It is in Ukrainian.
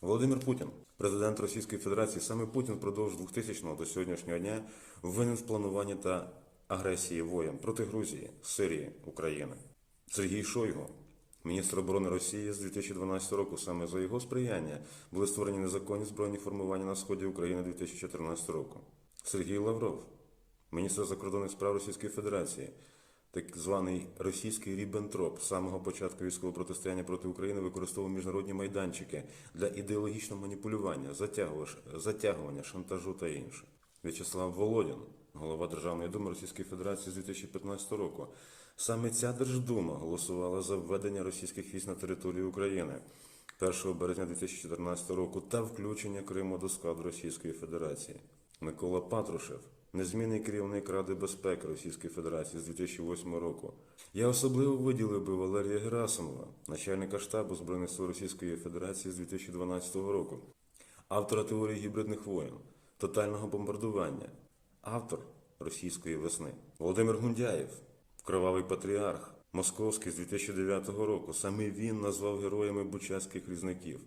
Володимир Путін, президент Російської Федерації, саме Путін впродовж 2000-го до сьогоднішнього дня винен в плануванні та агресії воєн проти Грузії, Сирії, України. Сергій Шойгу, міністр оборони Росії з 2012 року, саме за його сприяння були створені незаконні збройні формування на сході України 2014 року. Сергій Лавров, міністр закордонних справ Російської Федерації, так званий російський Ріббентроп з самого початку військового протистояння проти України використовував міжнародні майданчики для ідеологічного маніпулювання, затягування, шантажу та інше. В'ячеслав Володін, голова Державної думи Російської Федерації з 2015 року. Саме ця Держдума голосувала за введення російських військ на територію України 1 березня 2014 року та включення Криму до складу Російської Федерації. Микола Патрушев, незмінний керівник Ради безпеки Російської Федерації з 2008 року. Я особливо виділив би Валерія Герасимова, начальника штабу Збройних сил Російської Федерації з 2012 року, автора теорії гібридних воєн, тотального бомбардування, автор російської весни. Володимир Гундяєв, кровавий патріарх, московський з 2009 року. Саме він назвав героями бучацьких різників.